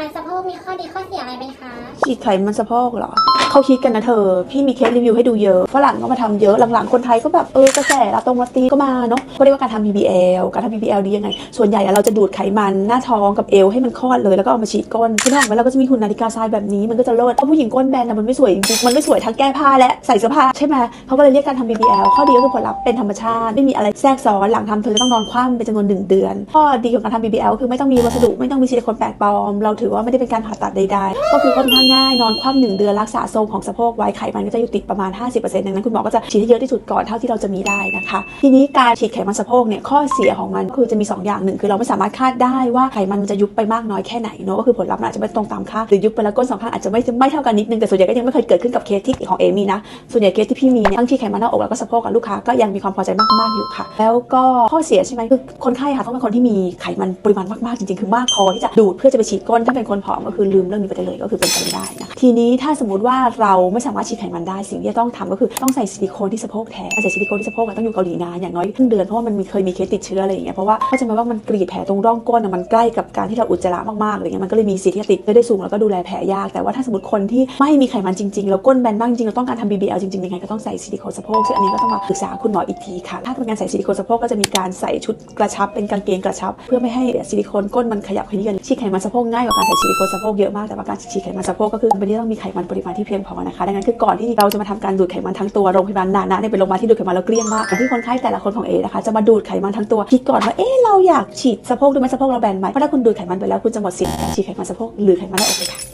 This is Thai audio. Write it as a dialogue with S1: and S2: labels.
S1: มันสะโพกมีข้อดีข้อเสียอะไรไหมคะ
S2: ฉีดไขมันสะโพกเหรอ เขาคิดกันนะเธอ พี่มีเคสรีวิวให้ดูเยอะฝรั่งก็มาทำเยอะหลังๆ คนไทยก็แบบเออกระแสลาตรงลาตีก็มาเนาะก็เรียกว่าการทำ BBL การทำ BBL ดียังไง ส่วนใหญ่เราจะดูดไขมันหน้าท้องกับเอวให้มันคลอดเลยแล้วก็เอามาฉีดก้นที่นอกไว้เราก็จะมีหุ่นนาฬิกาทรายแบบนี้มันก็จะเลิศเพราะผู้หญิงก้นแบนอะมันไม่สวยจริงมันไม่สวยทั้งแก้ผ้าและใส่เสื้อผ้าใช่ไหมเขาก็เลยเรียกการทำ BBL ข้อดีก็คือผลลัพธ์เป็นธรรมชาติไม่มีอะไรแทรกซ้อนหลังทำเธอจะต้องนอนคว่ำเป็นจำนวนหนึ่งเดือนข้อดีของการทำ BBL คือไม่ต้องมีวัสดุไม่ต้องมีซิลิโคนแปลกปลอม เราถือว่าไม่ได้เป็นการผ่าตัดใดๆก็คือค่อนข้างง่ายนอนคว่ำหนึ่งเดือนรักษาทรงของสะโพกไว้ไขมันก็จะอยู่ติดประมาณ 50%ดังนั้นคุณหมอก็จะฉีดให้เยอะที่สุดก่อนเท่าที่เราจะมีได้นะคะ ทีนี้การฉีดไขมันสะโพกเนี่ยข้อเสียของมันคือจะมี 2 อย่างหนึ่งคือเราไม่สามารถคาดได้ว่าไขมันมันจะยุบไปมากน้อยแค่ไหนเนอะก็คือผลลัพธ์มันอาจจะไม่ตรงตามคาดหรือยุบไปแล้วก้นสองข้างอาจจะไม่ไม่เท่ากันนิดนึงแต่ส่วนใหญ่ก็ยังไม่เคยเกิดขึ้นกับเคสที่ของเอมี่นะส่วนใหญ่เคสที่พี่มีเนี่ยทั้งที่ไขมันหน้าอกแล้วก็สะโพกกับลูกค้าก็ยังมีความพอใจมากๆอยู่ค่ะ แล้วก็ข้อเสียใช่ไหมคือคนไข้ค่ะต้องเป็นคนที่มีไขมันปริมาณมากๆจริงๆคือมากพอที่จะดูดเพื่อจะไปฉีดก้นถ้าเป็นคนผอมก็คือลืมเรื่องนี้ไปเลยก็คือเป็นไปไม่ได้นะทีนี้ถ้าสมมติว่าเราไม่สามารถฉีดไขมันได้สิ่งที่จะต้องทำก็คือต้องใส่ซิลิโคนที่สะโพกแทนใส่ซิลิโคนที่สะโพกต้องอยู่เกาหลีนานอย่างน้อยครึ่งเดือนเพราะว่ามันมีเคยมีเคสติดเชื้ออะไรอย่างเงี้ยเพราะว่าเข้าใจไหมว่ามันกรีดแผลตรงร่องก้นมันใกล้กับการที่เราอุจจาระมากๆอะไรเงี้ยมันก็เลยมีสิทธิ์ที่จะติดได้สูงแล้วก็ดูแลแผลยากแต่ว่าถ้าสมมติคนที่ไม่มีไขมันจริงๆแล้วก้นแบนบ้างจริงเราต้องการทำ BBL จริงๆยังไงก็ต้องใส่ซิลิโคนสะโพกซึ่งอันนี้ก็ต้องมาปรึกษาคุณหมออีกทีค่ะถ้าเป็นการใส่ซิลิโคนสะโพกก็จะมีการใส่ชุดกระชับเป็นกางเกงกระชับ เพื่อไม่ให้ซิลิโคนก้นมันขยับขยื่นฉีดไขมันสะโพกง่ายกว่าการใส่ซิลิโคนสะโพกเยอะมากแต่ว่าการฉีดไขมันสะโพกก็คือเป็นที่ต้องมีไขมันปริมาณที่เพียงพอนะคะ ดังนั้นคือก่อนที่เราจะมาทำการดูดไขมันทั้งตัวโรงพยาบาลนานะเนี่ยเป็นโรงพยาบาลที่ดูดไขมันแล้วเกลี้ยงมากแต่ที่คนไข้แต่ละคนของเอนะคะจะมาดูดไขมันทั้งตัวคิดก่อนว่าเอ๊ะเราอยากฉีดสะโพกดูไหมสะโพกเราแบนไหมเพราะถ้าคุณดูดไขมันไปแล้วคุณจะหมดสิทธิ์การฉีดไขมันสะโพกหรือไขมันหน้าอกเลยค่ะ